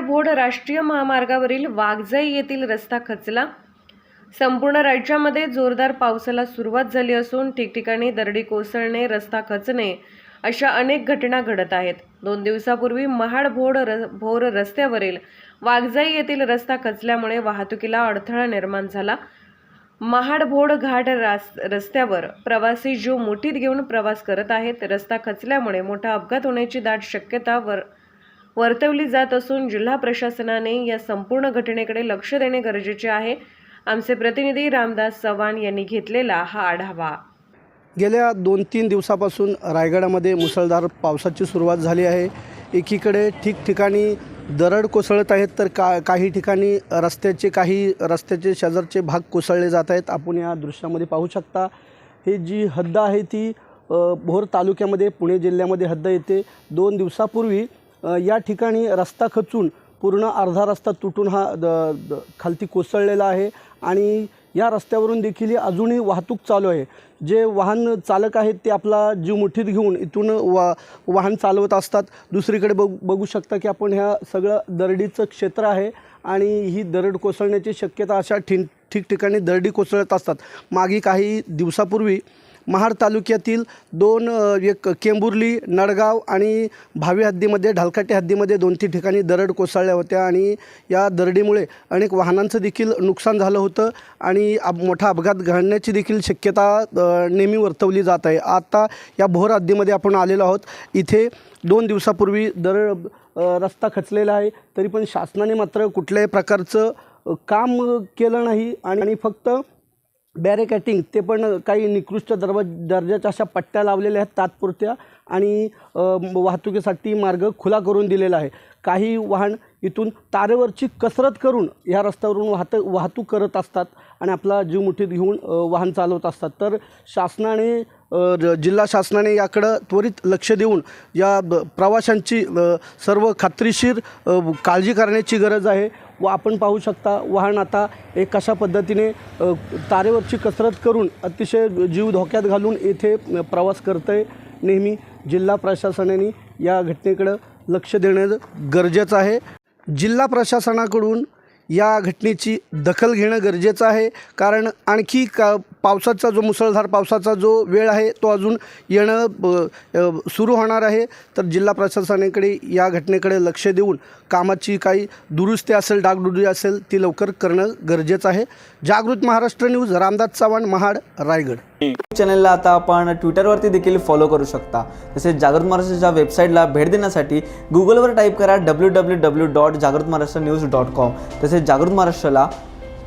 महाड राष्ट्रीय महामार्गावरील वाघजाई येथील रस्ता खचला. संपूर्ण राज्यामध्ये जोरदार पावसाला सुरुवात झाली असून ठिकठिकाणी दरडी कोसळणे रस्ता खचणे अशा अनेक घटना घडत आहेत. दोन दिवसापूर्वी महाड भोड र भोर रस्त्यावरील वाघजाई येथील रस्ता खचल्यामुळे वाहतुकीला अडथळा निर्माण झाला. महाडभोड घाट रास रस्त्यावर प्रवासी जीव मुठीत घेऊन प्रवास करत आहेत. रस्ता खचल्यामुळे मोठा अपघात होण्याची दाट शक्यता वर वर्तवली जात असून जिल्हा प्रशासनाने या संपूर्ण घटनेकडे लक्ष देणे गरजेचे आहे. आमचे प्रतिनिधी रामदास चव्हाण यांनी घेतलेला हा आढावा. गेल्या दोन तीन दिवसापासून रायगडामध्ये मुसळधार पावसाची सुरुवात झाली आहे. एकीकडे ठिकठिकाणी दरड कोसळत आहेत तर का काही ठिकाणी रस्त्याचे काही रस्त्याचे शेजारचे भाग कोसळले जात आहेत. आपण या दृश्यामध्ये पाहू शकता ही जी हद्द आहे ती भोर तालुक्यामध्ये पुणे जिल्ह्यामध्ये हद्द येते. दोन दिवसापूर्वी या ठिकाणी रस्ता खचून पूर्ण अर्धा रस्ता तुटून हा द द खालती कोसळलेला आहे. आणि या रस्त्यावरून देखील ही अजूनही वाहतूक चालू आहे. जे वाहन चालक आहेत ते आपला जीव मुठीत घेऊन इथून वा वाहन चालवत असतात. दुसरीकडे बघ बघू शकता की आपण ह्या सगळं दरडीचं क्षेत्र आहे आणि ही दरड कोसळण्याची शक्यता अशा ठिक ठिकठिकाणी दरडी कोसळत असतात. मागे काही दिवसापूर्वी महाड तालुक्यातील दोन एक केंबुर्ली नडगाव आणि भावी हद्दीमध्ये ढालकाटी हद्दीमध्ये दोन तीन ठिकाणी दरड कोसळल्या होत्या आणि या दरडीमुळे अनेक वाहनांचं देखील नुकसान झालं होतं आणि मोठा अपघात घडण्याची देखील शक्यता नेहमी वर्तवली जात आहे. आता या भोर हद्दीमध्ये आपण आलेलो आहोत. इथे दोन दिवसापूर्वी दरड रस्ता खचलेला आहे. तरी पण शासनाने मात्र कुठल्याही प्रकारचं काम केलं नाही आणि फक्त बॅरिकॅटिंग ते पण काही निकृष्ट दर्व दर्जाच्या अशा पट्ट्या लावलेल्या आहेत तात्पुरत्या आणि वाहतुकीसाठी मार्ग खुला करून दिलेला आहे. काही वाहन इथून तारेवरची कसरत करून ह्या रस्त्यावरून वाहत वाहतूक करत असतात आणि आपला जीव मुठीत घेऊन वाहन चालवत असतात. तर शासनाने जिल्हा शासनाने याकडं त्वरित लक्ष देऊन या ब- प्रवाशांची सर्व खात्रीशीर काळजी करण्याची गरज आहे. व आपण पाहू शकता वाहन आता एक कशा पद्धतीने तारेवरची कसरत करून अतिशय जीव धोक्यात घालून येथे प्रवास करतं आहे नेहमी जिल्हा प्रशासनाने या घटनेकडं लक्ष देणं गरजेचं आहे. जिल्हा प्रशासनाकडून या घटनेची दखल घेणं गरजेचं आहे. कारण आणखी का पावसाचा जो मुसळधार पावसाचा जो वेळ आहे तो अजून येणं सुरू होणार आहे. तर जिल्हा प्रशासनाकडे या घटनेकडे लक्ष देऊन कामाची काही दुरुस्ती असेल डागडुजी असेल ती लवकर करणं गरजेचं आहे. जागृत महाराष्ट्र न्यूज रामदास चव्हाण महाड रायगड. चॅनलला आता आपण ट्विटरवरती देखील फॉलो करू शकता. तसेच जागृत महाराष्ट्राच्या वेबसाईटला भेट देण्यासाठी गुगलवर टाईप करा डब्ल्यू डब्ल्यू डब्ल्यू डॉट जागृत महाराष्ट्र न्यूज डॉट कॉम तसेच जागृत महाराष्ट्राला